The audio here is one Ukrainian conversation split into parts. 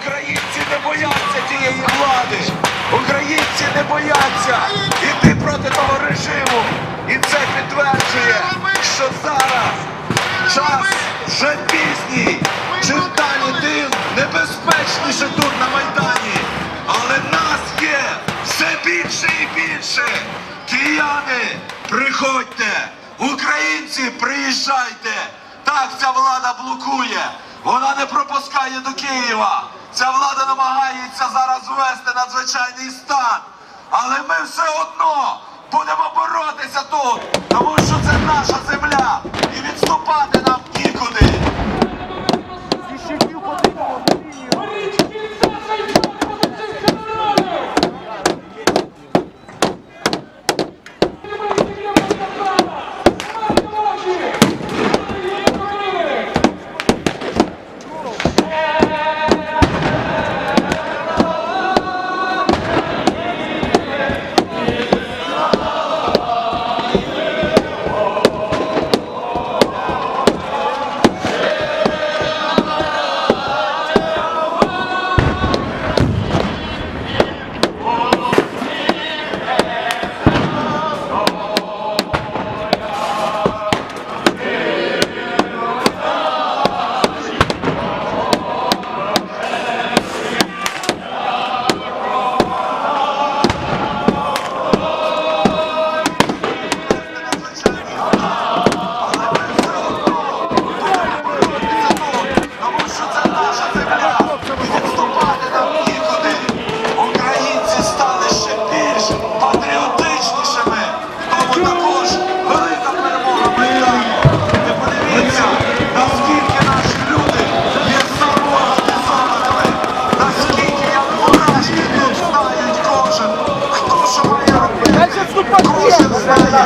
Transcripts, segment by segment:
Українці не бояться тієї влади. Українці не бояться іти проти того режиму. І це підтверджує, що зараз час вже пізній. Чим далі, тим небезпечніше тут на Майдані. Але нас є все більше і більше. Кияни, приходьте! Українці, приїжджайте! Так ця влада блокує. Вона не пропускає до Києва. Ця влада намагається зараз ввести надзвичайний стан. Але ми все одно будемо боротися тут, тому що це наша земля. І відступати нам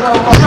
Bravo.